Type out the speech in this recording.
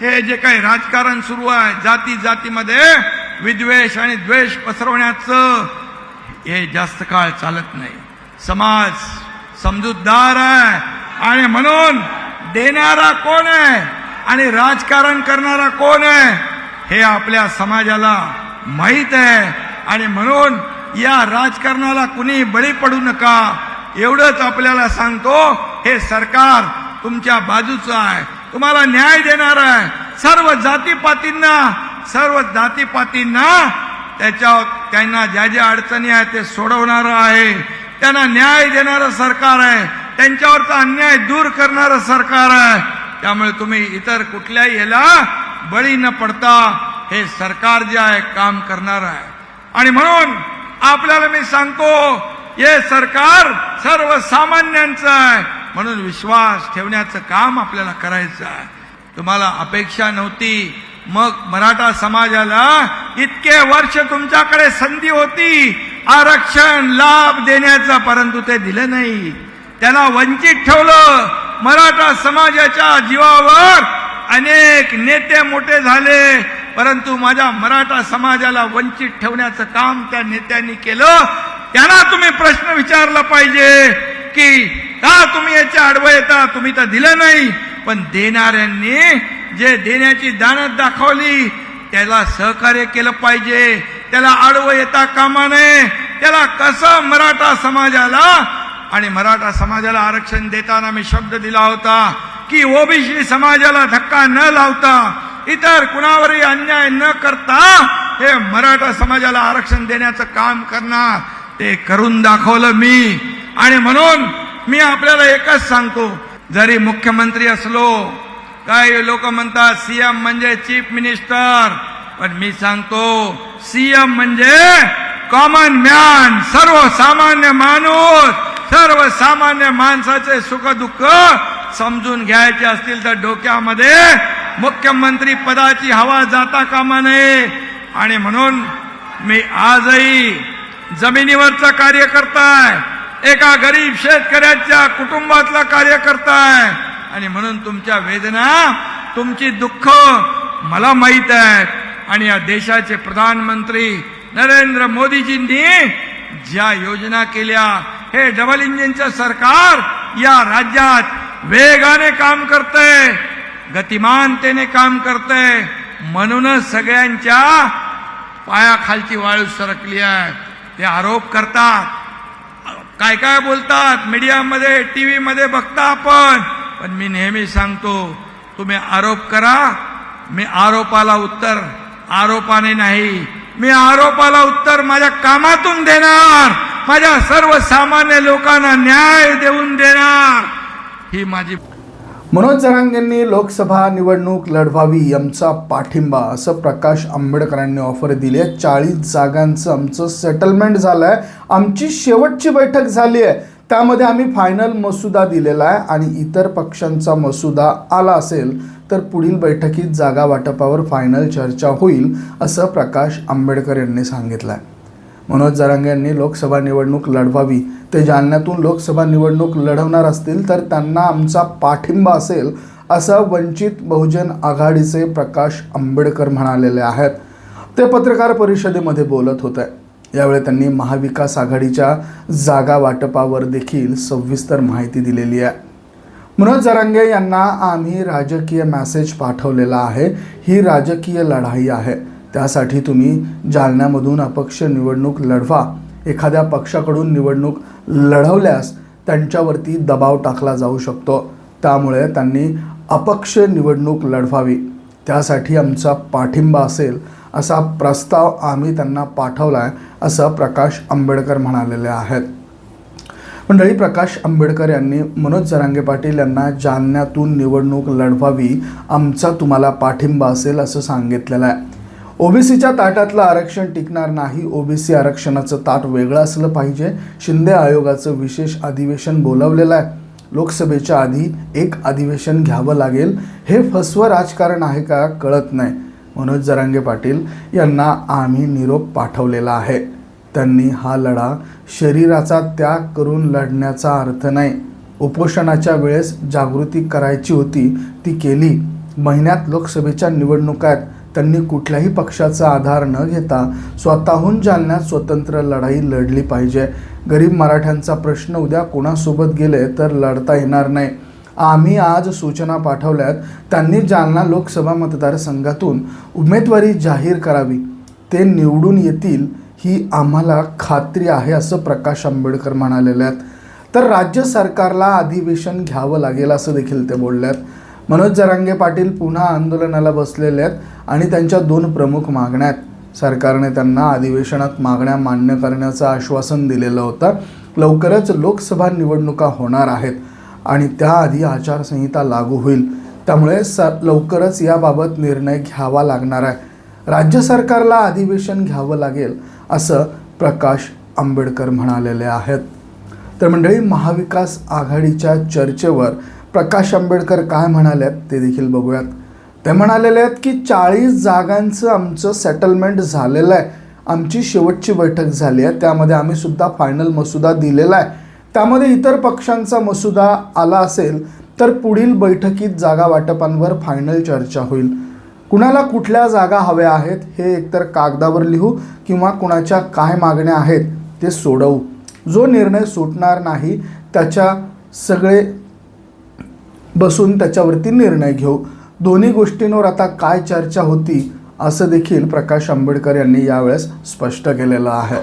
हे जे काही राजकारण सुरू आहे जाती जातीमध्ये विद्वेष आणि द्वेष पसरवण्याचं हे जास्त काळ चालत नाही. समाज समजूतदार आहे आणि म्हणून देणारा कोण आहे आणि राजकारण करणारा कोण आहे हे आपल्या समाजाला माहीत आहे आणि म्हणून या राजकारणाला कुणी बळी पडू नका. एवढंच आपल्याला सांगतो हे सरकार तुमच्या बाजूचं आहे. तुम्हाला न्याय देणार आहे. सर्व जातीपातींना सर्व जातीपातींना त्याच्या त्यांना ज्या ज्या अडचणी आहेत ते सोडवणारं आहे. त्यांना न्याय देणारं सरकार आहे. त्यांच्यावरचा अन्याय दूर करणारं सरकार आहे. त्यामुळे तुम्ही इतर कुठल्याही याला बळी न पडता हे सरकार जे आहे काम करणार आहे. आणि म्हणून आपल्याला मी सांगतो हे सरकार सर्वसामान्यांचं आहे. म्हणून विश्वास ठेवण्याचं काम आपल्याला करायचं आहे. तुम्हाला अपेक्षा नव्हती. मग मराठा समाजाला इतके वर्ष तुमच्याकडे संधी होती. आरक्षण लाभ देण्याचा परंतु ते दिलं नाही. त्यांना वंचित ठेवलं. मराठा समाजाच्या जीवावर अनेक नेते मोठे झाले. परंतु माझ्या मराठा समाजाला वंचित ठेवण्याचं काम त्या नेत्यांनी केलं. त्यांना तुम्ही प्रश्न विचारला पाहिजे की का तुम्ही याच्या आडवं येता तुम्ही तर दिलं नाही. पण देणाऱ्यांनी जे देण्याची दानत दाखवली त्याला सहकार्य केलं पाहिजे. त्याला आडवं येता कामा नये. त्याला कसं मराठा समाजाला आणि मराठा समाजाला आरक्षण देताना मी शब्द दिला होता की ओबीसी समाजाला धक्का न लावता इतर कुणावरही अन्याय न करता हे मराठा समाजाला आरक्षण देण्याचं काम करणार ते करून दाखवलं मी. आणि म्हणून मी आपल्याला एकच सांगतो. जरी मुख्यमंत्री असलो काही लोक म्हणतात सीएम म्हणजे चीफ मिनिस्टर. पण मी सांगतो सीएम म्हणजे कॉमन मॅन सर्वसामान्य माणूस. सर्वसामान्य माणसाचे सुख दुःख समजून घ्यायचे असतील तर डोक्यामध्ये मुख्यमंत्री पदाची हवा जाता कामा नये. आणि म्हणून मी आजही जमिनीवरचा कार्य करताय एका गरीब शेतकऱ्याच्या कुटुंबातला कार्य करताय आणि म्हणून तुमच्या वेदना तुमची दुःख मला माहीत आहेत. आणि या देशाचे प्रधानमंत्री नरेंद्र मोदीजींनी ज्या योजना केल्या हे डबल इंजिनचं सरकार या राज्यात वेगाने काम करतंय गतिमानतेने काम करतंय. म्हणूनच सगळ्यांच्या पायाखालची वाळू सरकली आहे. ते आरोप करतात काय काय बोलतात? मीडियामध्ये टी व्हीमध्ये बघता आपण. पण मी नेहमी सांगतो तुम्ही आरोप करा मी आरोपाला उत्तर आरोपाने नाही. मी आरोपाला उत्तर माझ्या कामातून देणार. माझ्या सर्वसामान्य लोकांना न्याय देऊन देणार. ही माझी मनोज जरांगेंनी लोकसभा निवडणूक लढवावी आमचा पाठिंबा असं प्रकाश आंबेडकरांनी ऑफर दिली आहे. चाळीस जागांचं आमचं सेटलमेंट झालं आहे आमची शेवटची बैठक झाली आहे. त्यामध्ये आम्ही फायनल मसुदा दिलेला आहे आणि इतर पक्षांचा मसुदा आला असेल तर पुढील बैठकीत जागा वाटपावर फायनल चर्चा होईल असं प्रकाश आंबेडकर यांनी सांगितलं आहे मनोज जरांगे यांनी लोकसभा निवडणूक लढवावी ते जालन्यातून लोकसभा निवडणूक लढवणार असतील तर त्यांना आमचा पाठिंबा असेल असं वंचित बहुजन आघाडीचे प्रकाश आंबेडकर म्हणालेले आहेत. ते पत्रकार परिषदेमध्ये बोलत होते. यावेळी त्यांनी महाविकास आघाडीच्या जागा वाटपावर देखील सविस्तर माहिती दिलेली आहे. मनोज जरांगे यांना आम्ही राजकीय मॅसेज पाठवलेला आहे. ही राजकीय लढाई आहे. त्यासाठी तुम्ही जालन्यामधून अपक्ष निवडणूक लढवा. एखाद्या पक्षाकडून निवडणूक लढवल्यास त्यांच्यावरती दबाव टाकला जाऊ शकतो. त्यामुळे त्यांनी अपक्ष निवडणूक लढवावी. त्यासाठी आमचा पाठिंबा असेल असा प्रस्ताव आम्ही त्यांना पाठवला आहे असं प्रकाश आंबेडकर म्हणालेले आहेत. मंडळी प्रकाश आंबेडकर यांनी मनोज जरांगे पाटील यांना जालन्यातून निवडणूक लढवावी आमचा तुम्हाला पाठिंबा असेल असं सांगितलेलं आहे. ओबीसीच्या ताटातलं आरक्षण टिकणार नाही. ओबीसी आरक्षणाचं ताट वेगळं असलं पाहिजे. शिंदे आयोगाचं विशेष अधिवेशन बोलावलेलं आहे. लोकसभेच्या आधी एक अधिवेशन घ्यावं लागेल. हे फसवं राजकारण आहे का कळत नाही. मनोज जरांगे पाटील यांना आम्ही निरोप पाठवलेला आहे. त्यांनी हा लढा शरीराचा त्याग करून लढण्याचा अर्थ नाही. उपोषणाच्या वेळेस जागृती करायची होती ती केली. महिन्यात लोकसभेच्या निवडणुका आहेत. त्यांनी कुठल्याही पक्षाचा आधार न घेता स्वतःहून जालन्यात स्वतंत्र लढाई लढली पाहिजे. गरीब मराठ्यांचा प्रश्न उद्या कोणासोबत गेले तर लढता येणार नाही. आम्ही आज सूचना पाठवल्यात त्यांनी जालना लोकसभा मतदारसंघातून उमेदवारी जाहीर करावी. ते निवडून येतील ही आम्हाला खात्री आहे असं प्रकाश आंबेडकर म्हणालेले आहेत. तर राज्य सरकारला अधिवेशन घ्यावं लागेल असं देखील ते बोलले आहेत. मनोज जरांगे पाटील पुन्हा आंदोलनाला बसलेले आहेत आणि त्यांच्या दोन प्रमुख मागण्या आहेत. सरकारने त्यांना अधिवेशनात मागण्या मान्य करण्याचं आश्वासन दिलेलं होतं. लवकरच लोकसभा निवडणुका होणार आहेत आणि त्याआधी आचारसंहिता लागू होईल. त्यामुळे स लवकरच याबाबत निर्णय घ्यावा लागणार आहे. राज्य सरकारला अधिवेशन घ्यावं लागेल असं प्रकाश आंबेडकर म्हणालेले आहेत. तर मंडळी महाविकास आघाडीच्या चर्चेवर प्रकाश आंबेडकर काय म्हणालेत ते देखील बघूयात. ते म्हणालेले आहेत की चाळीस जागांचं आमचं सेटलमेंट झालेलं आहे. आमची शेवटची बैठक झाली आहे. त्यामध्ये आम्ही सुद्धा फायनल मसुदा दिलेला आहे. त्यामध्ये इतर पक्षांचा मसुदा आला असेल तर पुढील बैठकीत जागा वाटपांवर फायनल चर्चा होईल. कुणाला कुठल्या जागा हव्या आहेत हे एकतर कागदावर लिहू किंवा कुणाच्या काय मागण्या आहेत ते सोडवू. जो निर्णय सुटणार नाही त्याच्या सगळे बसून त्याच्यावरती निर्णय घेऊ. दोन्ही गोष्टींवर आता काय चर्चा होती असं देखील प्रकाश आंबेडकर यांनी यावेळेस स्पष्ट केलेलं आहे.